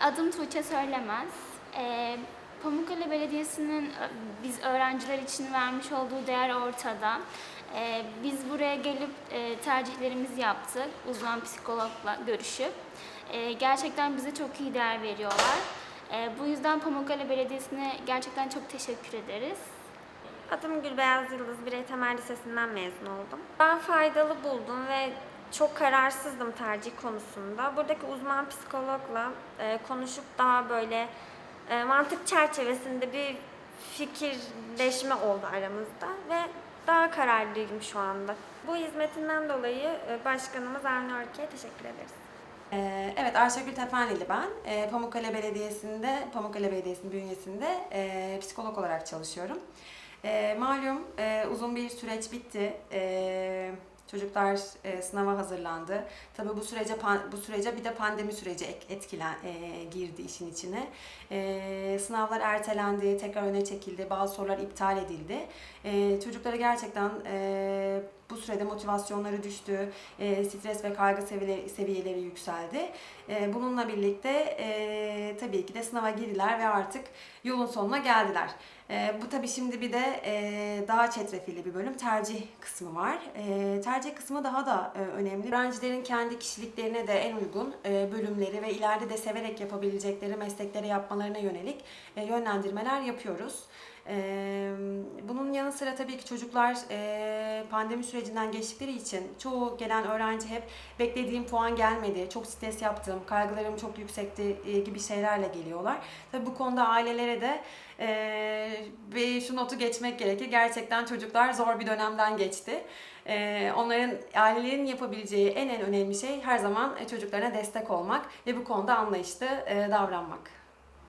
Adım Tuğçe Söylemez. Ee, Pamukkale Belediyesi'nin biz öğrenciler için vermiş olduğu değer ortada. Ee, biz buraya gelip e, tercihlerimizi yaptık, uzman psikologla görüşüp. Ee, gerçekten bize çok iyi değer veriyorlar. Ee, bu yüzden Pamukkale Belediyesi'ne gerçekten çok teşekkür ederiz. Adım Gülbeyaz Yıldız, Birey Temel Lisesi'nden mezun oldum. Ben faydalı buldum ve çok kararsızdım tercih konusunda. Buradaki uzman psikologla e, konuşup daha böyle e, mantık çerçevesinde bir fikirleşme oldu aramızda ve daha kararlıyım şu anda. Bu hizmetinden dolayı e, başkanımız Avni Örke'ye teşekkür ederiz. Ee, Evet, Ayşegül Tefenlili ben. Ee, Pamukkale Belediyesi'nde, Pamukkale Belediyesi'nin bünyesinde e, psikolog olarak çalışıyorum. Malum e, uzun bir süreç bitti. Çocuklar e, sınava hazırlandı. Tabii bu sürece bu sürece bir de pandemi süreci etkilen e, girdi işin içine. Ee, sınavlar ertelendi, tekrar öne çekildi, bazı sorular iptal edildi. Ee, çocuklara gerçekten e, bu sürede motivasyonları düştü, e, stres ve kaygı seviyeleri, seviyeleri yükseldi. E, bununla birlikte e, tabii ki de sınava girdiler ve artık yolun sonuna geldiler. E, bu tabii şimdi bir de e, daha çetrefilli bir bölüm tercih kısmı var. E, tercih kısmı daha da e, önemli. Öğrencilerin kendi kişiliklerine de en uygun e, bölümleri ve ileride de severek yapabilecekleri meslekleri yapmalarına yönelik e, yönlendirmeler yapıyoruz. Ee, bunun yanı sıra tabii ki çocuklar e, pandemi sürecinden geçtikleri için çoğu gelen öğrenci hep beklediğim puan gelmedi, çok stres yaptım, kaygılarım çok yüksekti e, gibi şeylerle geliyorlar. Tabii bu konuda ailelere de e, şu notu geçmek gerekir. Gerçekten çocuklar zor bir dönemden geçti. E, onların ailelerin yapabileceği en en önemli şey her zaman e, çocuklarına destek olmak ve bu konuda anlayışlı e, davranmak.